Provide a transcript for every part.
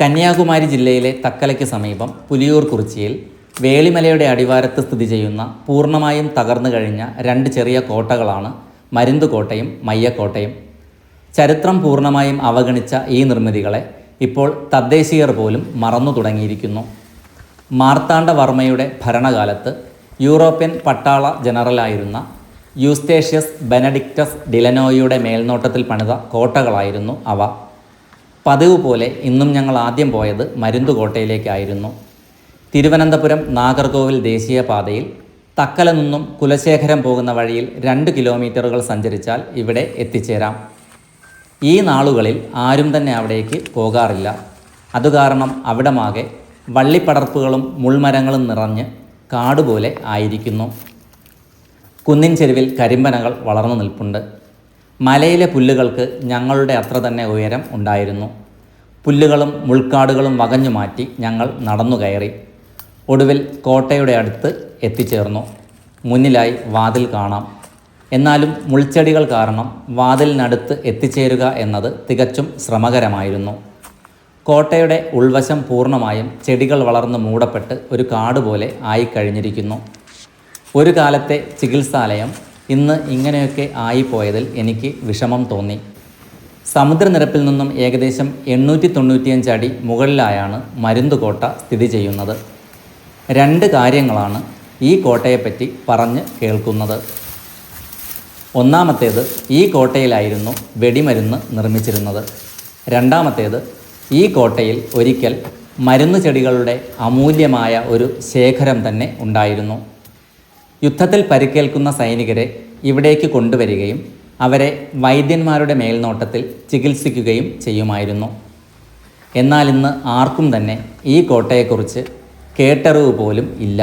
കന്യാകുമാരി ജില്ലയിലെ തക്കലയ്ക്ക് സമീപം പുലിയൂർ കുറിച്ചിയിൽ വേളിമലയുടെ അടിവാരത്ത് സ്ഥിതി ചെയ്യുന്ന പൂർണമായും തകർന്നു കഴിഞ്ഞ രണ്ട് ചെറിയ കോട്ടകളാണ് മരുന്തുകോട്ടയും മയ്യക്കോട്ടയും. ചരിത്രം പൂർണമായും അവഗണിച്ച ഈ നിർമ്മിതികളെ ഇപ്പോൾ തദ്ദേശീയർ പോലും മറന്നു തുടങ്ങിയിരിക്കുന്നു. മാർത്താണ്ഡവർമ്മയുടെ ഭരണകാലത്ത് യൂറോപ്യൻ പട്ടാള ജനറലായിരുന്ന യൂസ്റ്റേഷ്യസ് ബെനഡിക്റ്റസ് ഡിലനോയിയുടെ മേൽനോട്ടത്തിൽ പണിത കോട്ടകളായിരുന്നു അവ. പതിവ് പോലെ ഇന്നും ഞങ്ങൾ ആദ്യം പോയത് മരുന്തുകോട്ടയിലേക്കായിരുന്നു തിരുവനന്തപുരം നാഗർകോവിൽ ദേശീയപാതയിൽ തക്കല നിന്നും കുലശേഖരം പോകുന്ന വഴിയിൽ രണ്ട് കിലോമീറ്ററുകൾ സഞ്ചരിച്ചാൽ ഇവിടെ എത്തിച്ചേരാം. ഈ നാളുകളിൽ ആരും തന്നെ അവിടേക്ക് പോകാറില്ല. അതുകാരണം അവിടമാകെ വള്ളിപ്പടർപ്പുകളും മുൾമരങ്ങളും നിറഞ്ഞ് കാടുപോലെ ആയിരിക്കുന്നു. കുന്നിൻ ചെരുവിൽ കരിമ്പനകൾ വളർന്നു നിൽപ്പുണ്ട്. മലയിലെ പുല്ലുകൾക്ക് ഞങ്ങളുടെ അത്ര തന്നെ ഉയരം ഉണ്ടായിരുന്നു. പുല്ലുകളും മുൾക്കാടുകളും വകഞ്ഞു മാറ്റി ഞങ്ങൾ നടന്നു കയറി. ഒടുവിൽ കോട്ടയുടെ അടുത്ത് എത്തിച്ചേർന്നു. മുന്നിലായി വാതിൽ കാണാം. എന്നാലും മുൾച്ചെടികൾ കാരണം വാതിലിനടുത്ത് എത്തിച്ചേരുക എന്നത് തികച്ചും ശ്രമകരമായിരുന്നു. കോട്ടയുടെ ഉൾവശം പൂർണമായും ചെടികൾ വളർന്ന് മൂടപ്പെട്ട് ഒരു കാട് പോലെ ആയിക്കഴിഞ്ഞിരിക്കുന്നു. ഒരു കാലത്തെ ചികിത്സാലയം ഇന്ന് ഇങ്ങനെയൊക്കെ ആയിപ്പോയതിൽ എനിക്ക് വിഷമം തോന്നി. സമുദ്രനിരപ്പിൽ നിന്നും ഏകദേശം എണ്ണൂറ്റി തൊണ്ണൂറ്റിയഞ്ച് അടി മുകളിലായാണ് മരുന്തുകോട്ട സ്ഥിതി ചെയ്യുന്നത്. രണ്ട് കാര്യങ്ങളാണ് ഈ കോട്ടയെപ്പറ്റി പറഞ്ഞ് കേൾക്കുന്നത്. ഒന്നാമത്തേത് ഈ കോട്ടയിലായിരുന്നു വെടിമരുന്ന് നിർമ്മിച്ചിരുന്നത്. രണ്ടാമത്തേത് ഈ കോട്ടയിൽ ഒരിക്കൽ മരുന്ന് ചെടികളുടെ അമൂല്യമായ ഒരു ശേഖരം തന്നെ ഉണ്ടായിരുന്നു. യുദ്ധത്തിൽ പരിക്കേൽക്കുന്ന സൈനികരെ ഇവിടേക്ക് കൊണ്ടുവരികയും അവരെ വൈദ്യന്മാരുടെ മേൽനോട്ടത്തിൽ ചികിത്സിക്കുകയും ചെയ്യുമായിരുന്നു. എന്നാൽ ഇന്ന് ആർക്കും തന്നെ ഈ കോട്ടയെക്കുറിച്ച് കേട്ടറിവ് പോലും ഇല്ല.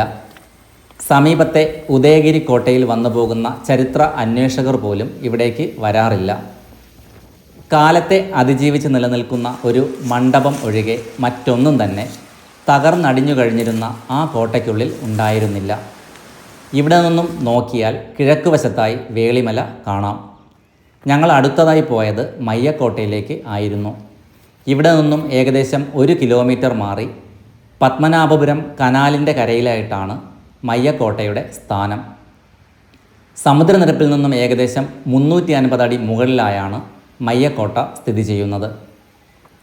സമീപത്തെ ഉദയഗിരി കോട്ടയിൽ വന്നു പോകുന്ന ചരിത്ര അന്വേഷകർ പോലും ഇവിടേക്ക് വരാറില്ല. കാലത്തെ അതിജീവിച്ച് നിലനിൽക്കുന്ന ഒരു മണ്ഡപം ഒഴികെ മറ്റൊന്നും തന്നെ തകർന്നടിഞ്ഞു കഴിഞ്ഞിരുന്ന ആ കോട്ടയ്ക്കുള്ളിൽ ഉണ്ടായിരുന്നില്ല. ഇവിടെ നിന്നും നോക്കിയാൽ കിഴക്ക് വശത്തായി വേളിമല കാണാം. ഞങ്ങൾ അടുത്തതായി പോയത് മയ്യക്കോട്ടയിലേക്ക് ആയിരുന്നു. ഇവിടെ നിന്നും ഏകദേശം ഒരു കിലോമീറ്റർ മാറി പത്മനാഭപുരം കനാലിന്റെ കരയിലായിട്ടാണ് മയ്യക്കോട്ടയുടെ സ്ഥാനം. സമുദ്രനിരപ്പിൽ നിന്നും ഏകദേശം മുന്നൂറ്റി അൻപത് അടി മുകളിലായാണ് മയ്യക്കോട്ട സ്ഥിതി ചെയ്യുന്നത്.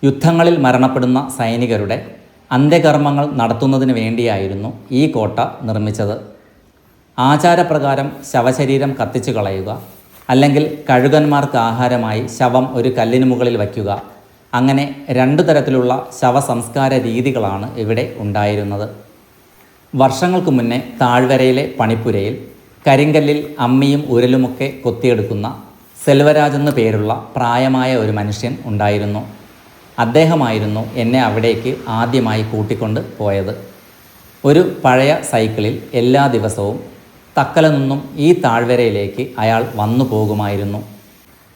യുദ്ധങ്ങളിൽ മരണപ്പെടുന്ന സൈനികരുടെ അന്ത്യകർമ്മങ്ങൾ നടത്തുന്നതിന് വേണ്ടിയായിരുന്നു ഈ കോട്ട നിർമ്മിച്ചത്. ആചാരപ്രകാരം ശവശരീരം കത്തിച്ചു കളയുക. അല്ലെങ്കിൽ കഴുകന്മാർക്ക് ആഹാരമായി ശവം ഒരു കല്ലിന് മുകളിൽ വയ്ക്കുക. അങ്ങനെ രണ്ടു തരത്തിലുള്ള ശവസംസ്കാര രീതികളാണ് ഇവിടെ ഉണ്ടായിരുന്നത്. വർഷങ്ങൾക്ക് മുന്നേ താഴ്വരയിലെ പണിപ്പുരയിൽ കരിങ്കല്ലിൽ അമ്മിയും ഉരലുമൊക്കെ കൊത്തിയെടുക്കുന്ന സെൽവരാജ് എന്നു പേരുള്ള പ്രായമായ ഒരു മനുഷ്യൻ ഉണ്ടായിരുന്നു. അദ്ദേഹമായിരുന്നു എന്നെ അവിടേക്ക് ആദ്യമായി കൂട്ടിക്കൊണ്ട് പോയത്. ഒരു പഴയ സൈക്കിളിൽ എല്ലാ ദിവസവും തക്കല നിന്നും ഈ താഴ്വരയിലേക്ക് അയാൾ വന്നു പോകുമായിരുന്നു.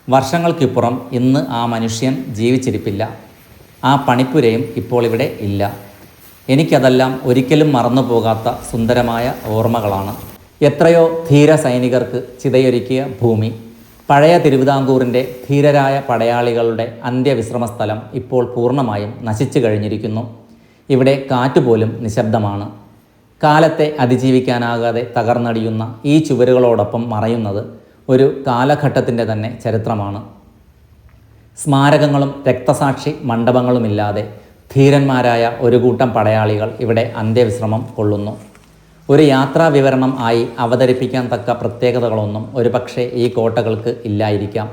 വർഷങ്ങൾക്കിപ്പുറം ഇന്ന് ആ മനുഷ്യൻ ജീവിച്ചിരിപ്പില്ല. ആ പണിപ്പുരയും ഇപ്പോൾ ഇവിടെ ഇല്ല. എനിക്കതെല്ലാം ഒരിക്കലും മറന്നു പോകാത്ത സുന്ദരമായ ഓർമ്മകളാണ്. എത്രയോ ധീര സൈനികർക്ക് ചിതയൊരുക്കിയ ഭൂമി. പഴയ തിരുവിതാംകൂറിന്റെ ധീരരായ പടയാളികളുടെ അന്ത്യവിശ്രമ സ്ഥലം ഇപ്പോൾ പൂർണമായും നശിച്ചു കഴിഞ്ഞിരിക്കുന്നു. ഇവിടെ കാറ്റുപോലും നിശബ്ദമാണ്. കാലത്തെ അതിജീവിക്കാനാകാതെ തകർന്നടിയുന്ന ഈ ചുവരുകളോടൊപ്പം മറയുന്നത് ഒരു കാലഘട്ടത്തിന്റെ തന്നെ ചരിത്രമാണ്. സ്മാരകങ്ങളും രക്തസാക്ഷി മണ്ഡപങ്ങളുമില്ലാതെ ധീരന്മാരായ ഒരു കൂട്ടം പടയാളികൾ ഇവിടെ അന്ത്യവിശ്രമം കൊള്ളുന്നു. ഒരു യാത്രാ വിവരണം ആയി അവതരിപ്പിക്കാൻ തക്ക പ്രത്യേകതകളൊന്നും ഒരുപക്ഷെ ഈ കോട്ടകൾക്ക് ഇല്ലായിരിക്കാം.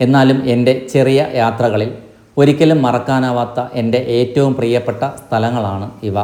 എന്നാലും എന്റെ ചെറിയ യാത്രകളിൽ ഒരിക്കലും മറക്കാനാവാത്ത എന്റെ ഏറ്റവും പ്രിയപ്പെട്ട സ്ഥലങ്ങളാണ് ഇവ.